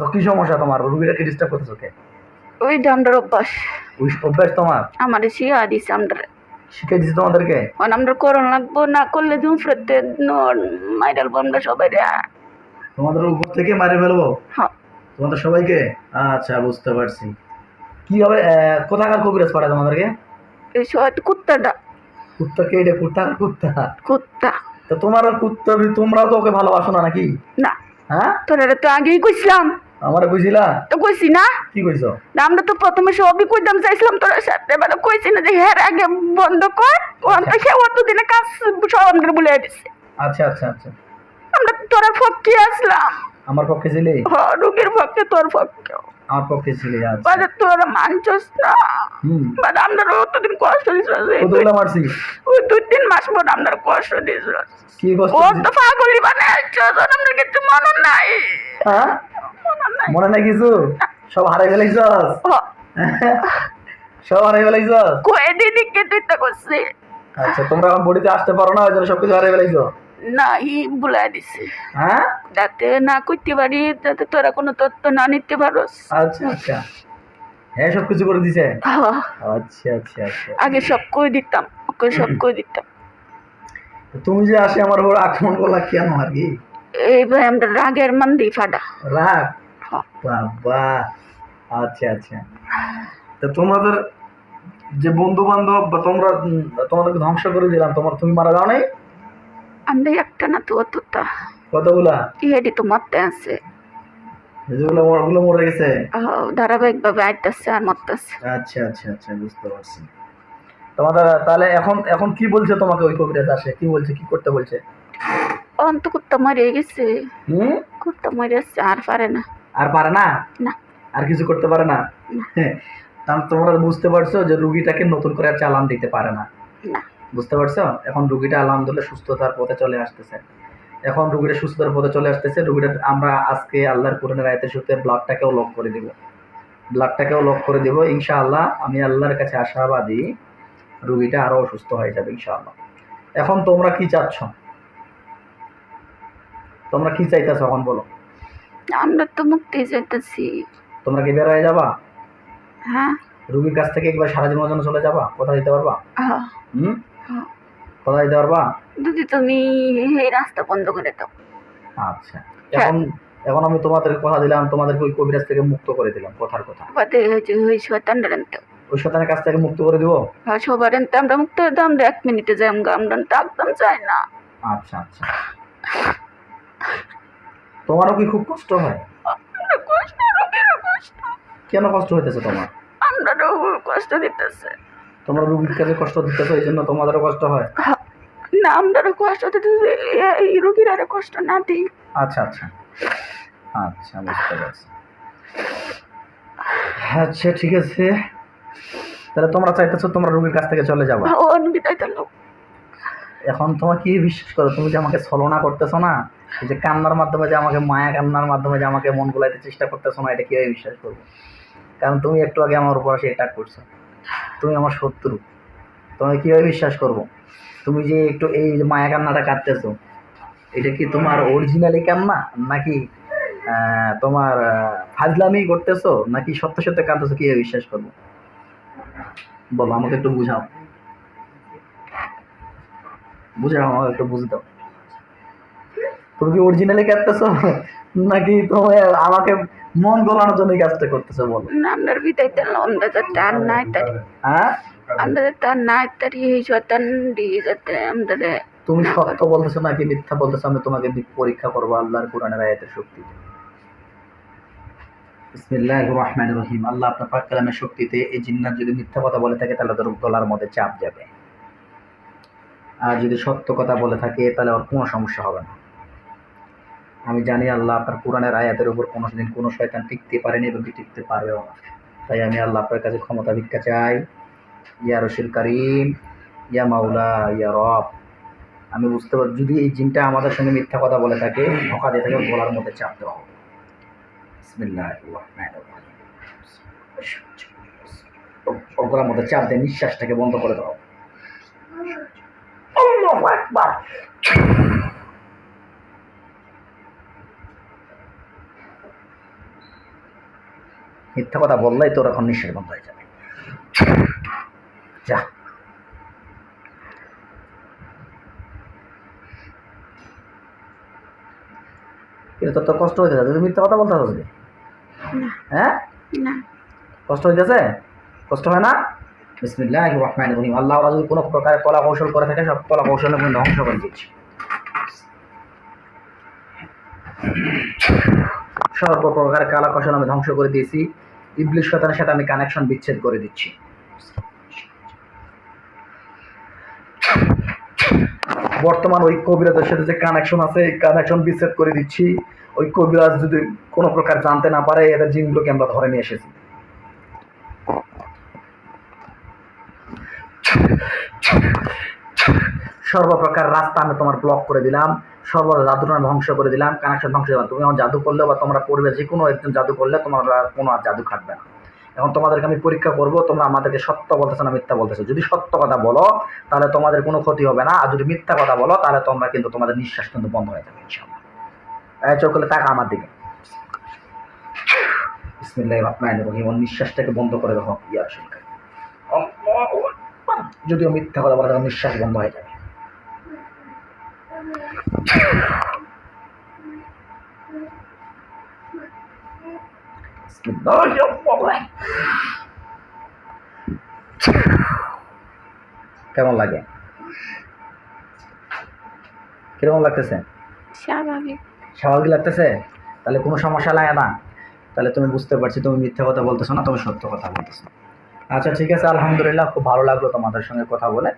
তো কি সমস্যা তোমার? রুগীটাকে ডিস্টার্ব করতেছো কে ওই ডান্ডার অভ্যাস। ওই অভ্যাস তোমার? আমার শিয়া দিছে শিখে দিচ্ছে তোমাদেরকে? মানে আমরা করণ লাগবো না করলে তুমি ফ্রেতে মাইরাল আমরা সবাই তোমাদের উপর থেকে মারে ফেলব? হ্যাঁ। তোমাদের সবাইকে? আচ্ছা বুঝতে পারছি। কি হবে কোথাকার কবিরাজ পাঠায় তোমাদেরকে? এই কুত্তাটা। কুত্তা কে এটা কুত্তা কুত্তা? কুত্তা। তো তোমার কুত্তা তোমরাও তো ওকে ভালোবাসো না নাকি? না। হ্যাঁ? তোরা তো আগেই কইছিলাম। আমার বুঝিলা তো কইছি না? কি কইছো? আমরা তো প্রথমে সবই কইতাম চাইছিলাম তোর সাথে মানে কইছি না যে হ্যাঁ আগে বন্ধ কর ওখান থেকে অতদিনে কাজ সব আমরা বলে দিছে। আচ্ছা আচ্ছা আচ্ছা। আমরা তোরা পক্ষে আসলাম। আমার পক্ষে ছিলে? হ রোগীর পক্ষে তোর পক্ষে আমার পক্ষে ছিলে আচ্ছা। মানে তোরা মানছস না। হুম। মানে আমরা অতদিন কষ্ট দিছিল কতগুলো মারছি ওই দুই তিন মাস পর আমরা কষ্ট দিছিল কি কষ্ট ও? তো পাগলি বানাইছো আমরা কিছু মনে নাই। হ্যাঁ? মনে নাই কিছু? সব হারাই ফেলাইছস হ, সব হারাই ফেলাইছস কয়ে দিদি কে দিতে করছে। আচ্ছা তোমরা এখন বডিতে আসতে পারো না ওই জন্য সবকিছু হারাই ফেলাইছো না ই বুলাই দিছে। হ্যাঁ? যাতে না করতে পারি যাতে তোরা কোনো তথ্য না নিতে পারোস। আচ্ছা আচ্ছা। হ্যাঁ সব কিছু করে দিছে? আচ্ছা আচ্ছা আচ্ছা। আগে সব কই দিতাম ওকে সব কই দিতাম। তুমি যে আসে আমার উপর আক্রমণ করলা কেন আর কি? এই ভাই আমরা রাগের মান্দি ফাডা রাগ? হ্যাঁ। বাবা আচ্ছা আচ্ছা। তো তোমাদের যে বন্ধু বান্ধব বা তোমরা তোমাদেরকে ধ্বংস করে দিলাম তোমার তুমি মারা যাও নাই আমরা একটা না তো অতটা। কতগুলা? ইহেডি তো মরতে আছে। যেগুলো মর- ওগুলো মরে গেছে? ধারাবাহিকভাবে আইতেছে আর মরতেছে। আচ্ছা আচ্ছা আচ্ছা বুঝতে পারছি। তোমাদের তাহলে এখন এখন কি বলছে তোমাকে ওই কবিরাজ আসে? কি বলছে কি করতে বলছে? অন্ত কুত্তা মরে গেছে। হুম? কুত্তা মরে আর পারে না। আর পারে না? আর কিছু করতে পারে না? তাহলে তোমরা বুঝতে পারছ যে রুগীটাকে নতুন করে আর চালান দিতে পারে না। না। বুঝতে পারছ? এখন রুগীটা আলহামদুলিল্লাহ সুস্থতার পথে চলে আসতেছে। এখন রুগীটা সুস্থতার পথে চলে আসতেছে রুগীটা আমরা আজকে আল্লাহর কোরআনের আয়তের সাথে ব্লাডটাকেও লক করে দিব। ব্লাডটাকেও লক করে দিব ইনশাআল্লাহ আমি আল্লাহর কাছে আশাবাদী রুগীটা আরও অসুস্থ হয়ে যাবে ইনশাআল্লাহ। এখন তোমরা কি চাচ্ছ? তোমরা কি চাইতেছো এখন বলো। আমরা তো মুক্তি যেতেছি তোমরা কি বের হয়ে যাবা? হ্যাঁ। রুগীর কাছ থেকে একবার সারা জীবনের জন্য চলে যাবা? কথা দিতে পারবা? হ্যাঁ, হুম? হ্যাঁ। কথা দিতে পারবা? যদি তুমি এই রাস্তা বন্ধ করে দাও। আচ্ছা। এখন এখন আমি তোমাদের কথা দিলাম তোমাদেরকে ওই কবিরাজ থেকে মুক্ত করে দিলাম কথার কথা। ওই শয়তানটা আনতে। ওই শতানের কাছ থেকে মুক্ত করে দিব? হ্যাঁ সবার আনতে। আমরা মুক্ত হয়ে আমরা এক মিনিটে যাই আমরা আমরা একদম চাই না। আচ্ছা আচ্ছা। তোমারও কি খুব কষ্ট হয়? কেন কষ্ট হইতেছে তোমার? আমরা রোগীর কষ্ট দিতেছে। তোমরা রুগীর কাছে কষ্ট দিতেছো এই জন্য তোমাদেরও কষ্ট হয়? না আমরা কষ্ট দিতেছে এই রোগীর আরও কষ্ট না দিই। আচ্ছা আচ্ছা। আচ্ছা বুঝতে পারছি। আচ্ছা ঠিক আছে। তাহলে তোমরা চাইতেছো তোমরা রুগীর কাছ থেকে চলে যাব? এখন তোমার কি বিশ্বাস করো তুমি যে আমাকে ছলনা করতেছো না? যে কান্নার মাধ্যমে যে আমাকে, মায়া কান্নার মাধ্যমে যে আমাকে মন গোলাইতে চেষ্টা করতেছো না, এটা কীভাবে বিশ্বাস করব? কারণ তুমি একটু আগে আমার উপর এসে অ্যাটাক করছ। তুমি আমার শত্রু। তোমাকে কীভাবে বিশ্বাস করব? তুমি যে একটু এই মায়া কান্নাটা কাটতেছো, এটা কি তোমার অরিজিনালি কান্না? নাকি তোমার ফাজলামি করতেছো? নাকি সত্য সত্য কাঁদতেছো? কীভাবে বিশ্বাস করব? বলো, আমাকে একটু বুঝাও। বুঝাও, আমাকে একটু বুঝে দাও। তুমি কি অরিজিনালি কাঁদতেছো? নাকি তুমি আমাকে মন গলানোর জন্য কাজটা করতেছো বলো। না আমরা বিদায় আমরা যাতে আর নাই তারি। হ্যাঁ? যাতে আর নাই তারি এই শয়তান দিয়ে যাতে আমরা তুমি সত্য বলতেছো নাকি মিথ্যা বলতেছো? আমি তোমাকে পরীক্ষা করব আল্লাহর কোরআনের আয়াতের শক্তি বিসমিল্লাহ রহমান রহিম। আল্লাহ আপনার পাক কালামের শক্তিতে এই জিন্নাত যদি মিথ্যা কথা বলে থাকে তাহলে তোর গলার মধ্যে চাপ যাবে। আর যদি সত্য কথা বলে থাকে তাহলে ওর কোনো সমস্যা হবে না। আমি জানি আল্লাহ আপনার কোরআনের আয়াতের উপর কোনো দিন কোনো শয়তান টিকতে পারেনি এবং টিকতে পারবেও না। তাই আমি আল্লাহ আপনার কাছে ক্ষমতা ভিক্ষা চাই। ইয়া রশিল করিম, ইয়া মাওলা, ইয়া রব। আমি বুঝতে পারি যদি এই জিনটা আমাদের সঙ্গে মিথ্যা কথা বলে থাকে, ধোকা দিয়ে থাকে গলার মধ্যে চাপ দেওয়া হবে। গলার মধ্যে চাপ দিয়ে নিঃশ্বাসটাকে বন্ধ করে দাও আল্লাহু মিথ্যা কথা বললেই তোর এখন নিঃশ্বাস বন্ধ হয়ে যাবে। যা। কিন্তু তোর তো কষ্ট হইতেছে তুই মিথ্যা কথা বলতে হ্যাঁ? না। কষ্ট হইতেছে? কষ্ট হয় না? বিসমিল্লাহ রহমান রহিম। আল্লাহ ওরা যদি কোনো প্রকার কলা কৌশল করে থাকে সব কলা কৌশল ধ্বংস করে দিচ্ছি সর্ব প্রকার কালা কৌশল আমি ধ্বংস করে দিয়েছি। ইবলিশ শতানের সাথে আমি কানেকশন বিচ্ছেদ করে দিচ্ছি। বর্তমান ওই কবিরাজের সাথে যে কানেকশন আছে, এই কানেকশন বিচ্ছেদ করে দিচ্ছি। ওই কবিরাজ যদি কোনো প্রকার জানতে না পারে, এদের জিনগুলোকে আমরা ধরে নিয়ে এসেছি। সর্বপ্রকার রাস্তা আমি তোমার ব্লক করে দিলাম। সর্ব জাদুটা ধ্বংস করে দিলাম কানেকশন ধ্বংস দিলাম। তুমি এখন জাদু করলে বা তোমরা পড়বে যে কোনো একজন জাদু করলে তোমার কোনো আর জাদু খাটবে না। এখন তোমাদেরকে আমি পরীক্ষা করব, তোমরা আমাদেরকে সত্য বলতেছো না মিথ্যা বলতেছো। যদি সত্য কথা বলো, তাহলে তোমাদের কোনো ক্ষতি হবে না। আর যদি মিথ্যা কথা বলো, তাহলে তোমরা কিন্তু তোমাদের নিঃশ্বাস কিন্তু বন্ধ হয়ে যাবে ইনশাল্লাহ চোখ করলে টাকা আমার দিকে। নিঃশ্বাসটাকে বন্ধ করে রাখো, ইয়া যদিও মিথ্যা কথা বলে নিঃশ্বাস বন্ধ হয়ে যাবে। কেমন লাগে? কীরকম লাগতেছে? স্বাভাবিক। স্বাভাবিক লাগতেছে? তাহলে কোনো সমস্যা লাগে না। তাহলে তুমি বুঝতে পারছি তুমি মিথ্যা কথা বলতেছো না তুমি সত্য কথা বলতেছো। আচ্ছা ঠিক আছে আলহামদুলিল্লাহ খুব ভালো লাগল তোমাদের সঙ্গে কথা বলে।